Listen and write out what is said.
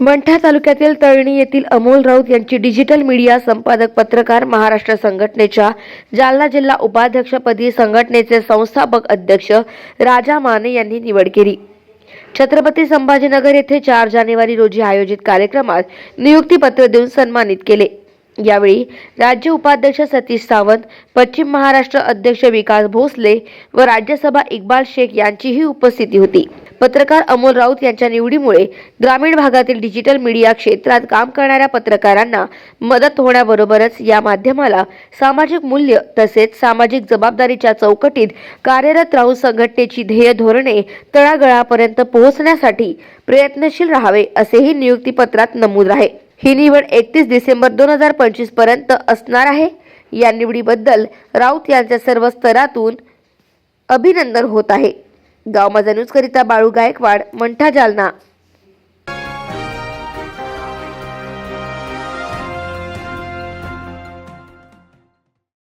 मंठा तालुक्यातील तळणी येथील अमोल राऊत यांची डिजिटल मीडिया संपादक पत्रकार महाराष्ट्र संघटनेच्या जालना जिल्हा उपाध्यक्षपदी संघटनेचे संस्थापक अध्यक्ष राजा माने यांनी निवड केली. छत्रपती संभाजीनगर येथे चार जानेवारी रोजी आयोजित कार्यक्रमात नियुक्तीपत्र देऊन सन्मानित केले. यावेळी राज्य उपाध्यक्ष सतीश सावंत पश्चिम महाराष्ट्र अध्यक्ष विकास भोसले व राज्यसभा इक्बाल शेख यांचीही उपस्थिती होती. पत्रकार अमोल राऊत यांच्या निवडीमुळे ग्रामीण भागातील डिजिटल मीडिया क्षेत्रात काम करणाऱ्या पत्रकारांना मदत होण्याबरोबरच या माध्यमाला सामाजिक मूल्य तसेच सामाजिक जबाबदारीच्या चौकटीत कार्यरत राहून संघटनेची ध्येय धोरणे तळागळापर्यंत पोहोचण्यासाठी प्रयत्नशील राहावे असेही नियुक्तीपत्रात नमूद आहे. ही निवड एकतीस डिसेंबर दोन हजार पंचवीसपर्यंत असणार आहे. या निवडीबद्दल राऊत यांच्या सर्व स्तरातून अभिनंदन होत आहे. गाव माझा न्यूजकरिता बाळू गायकवाड मंठा जालना